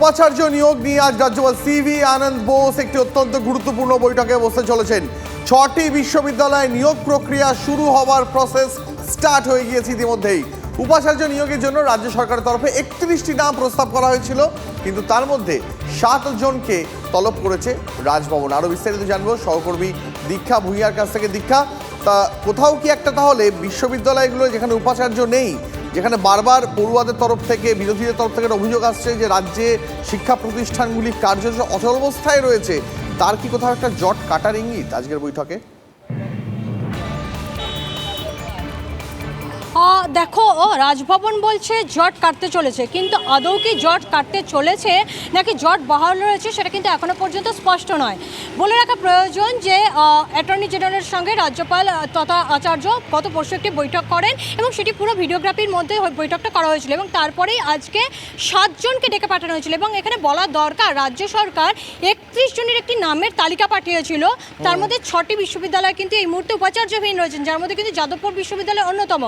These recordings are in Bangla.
উপাচার্য নিয়োগ নিয়ে আজ রাজ্যপাল সিভি আনন্দ বোস একটি অত্যন্ত গুরুত্বপূর্ণ বৈঠকে বসতে চলেছেন। ছটি বিশ্ববিদ্যালয়ে নিয়োগ প্রক্রিয়া শুরু হওয়ার প্রসেস স্টার্ট হয়ে গিয়েছে ইতিমধ্যেই। উপাচার্য নিয়োগের জন্য রাজ্য সরকারের তরফে একত্রিশটি নাম প্রস্তাব করা হয়েছিল, কিন্তু তার মধ্যে সাত জনকে তলব করেছে রাজভবন। আরও বিস্তারিত জানব সহকর্মী দীক্ষা ভূঁইয়ার কাছ থেকে। দীক্ষা তা কোথাও কি একটা তাহলে বিশ্ববিদ্যালয়গুলো যেখানে উপাচার্য নেই, যেখানে বারবার পড়ুয়াদের তরফ থেকে, বিরোধীদের তরফ থেকে অভিযোগ আসছে যে রাজ্যে শিক্ষা প্রতিষ্ঠানগুলি কার্যত অচল অবস্থায় রয়েছে, তার কি কোথাও একটা জট কাটার ইঙ্গিত আজকের বৈঠকে? দেখো ও রাজভবন বলছে জট কাটতে চলেছে কিন্তু আদৌ কি জট কাটতে চলেছে নাকি জট বহাল রয়েছে সেটা কিন্তু এখনও পর্যন্ত স্পষ্ট নয়। বলে রাখা প্রয়োজন যে অ্যাটর্নি জেনারেলের সঙ্গে রাজ্যপাল তথা আচার্য গত পরশু একটি বৈঠক করেন এবং সেটি পুরো ভিডিওগ্রাফির মধ্যে বৈঠকটা করা হয়েছিল এবং তারপরেই আজকে সাতজনকে ডেকে পাঠানো হয়েছিল এবং এখানে বলা দরকার রাজ্য সরকার একত্রিশ জনের একটি নামের তালিকা পাঠিয়েছিল। তার মধ্যে ছটি বিশ্ববিদ্যালয় কিন্তু এই মুহূর্তে উপাচার্যহীন রয়েছেন যার মধ্যে কিন্তু যাদবপুর বিশ্ববিদ্যালয় অন্যতম।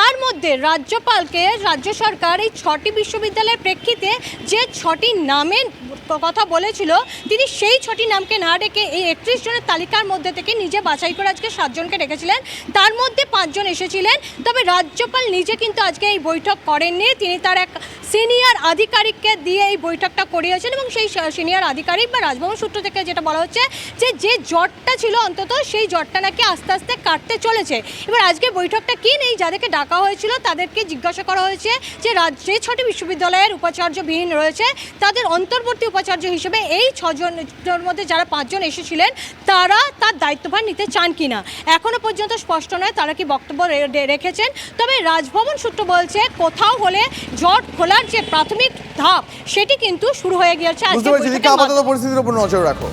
তার মধ্যে রাজ্যপালকে রাজ্য সরকার এই ছটি বিশ্ববিদ্যালয়ের প্রেক্ষিতে যে ছটি নামের কথা বলেছিল, তিনি সেই ছটি নামকে না ডেকে এই একত্রিশ জনের তালিকার মধ্যে থেকে নিজে বাছাই করে আজকে সাতজনকে ডেকেছিলেন। তার মধ্যে পাঁচজন এসেছিলেন, তবে রাজ্যপাল নিজে কিন্তু আজকে এই বৈঠক করেননি। তিনি তার এক সিনিয়র আধিকারিককে দিয়ে এই বৈঠকটা করিয়েছেন এবং সেই সিনিয়র আধিকারিক বা রাজভবন সূত্র থেকে যেটা বলা হচ্ছে যে যে জটটা ছিল অন্তত সেই জটটা নাকি আস্তে আস্তে কাটতে চলেছে। এবার আজকে বৈঠকটা কি নেই, যাদেরকে ডাকা হয়েছিল তাদেরকে জিজ্ঞাসা করা হয়েছে যে রাজ্য ছটি বিশ্ববিদ্যালয়ের উপাচার্যবিহীন রয়েছে, তাদের অন্তর্বর্তী উপাচার্য হিসেবে এই ছজনের মধ্যে যারা পাঁচজন এসেছিলেন তারা তার দায়িত্বভার নিতে চান কি না এখনও পর্যন্ত স্পষ্ট নয় তারা কি বক্তব্য রেখেছেন। তবে রাজভবন সূত্র বলছে কোথাও হলে জট খোলার যে প্রাথমিক ধাপ সেটি কিন্তু শুরু হয়ে গিয়েছে। আজকে পরিস্থিতির উপর নজর রাখো।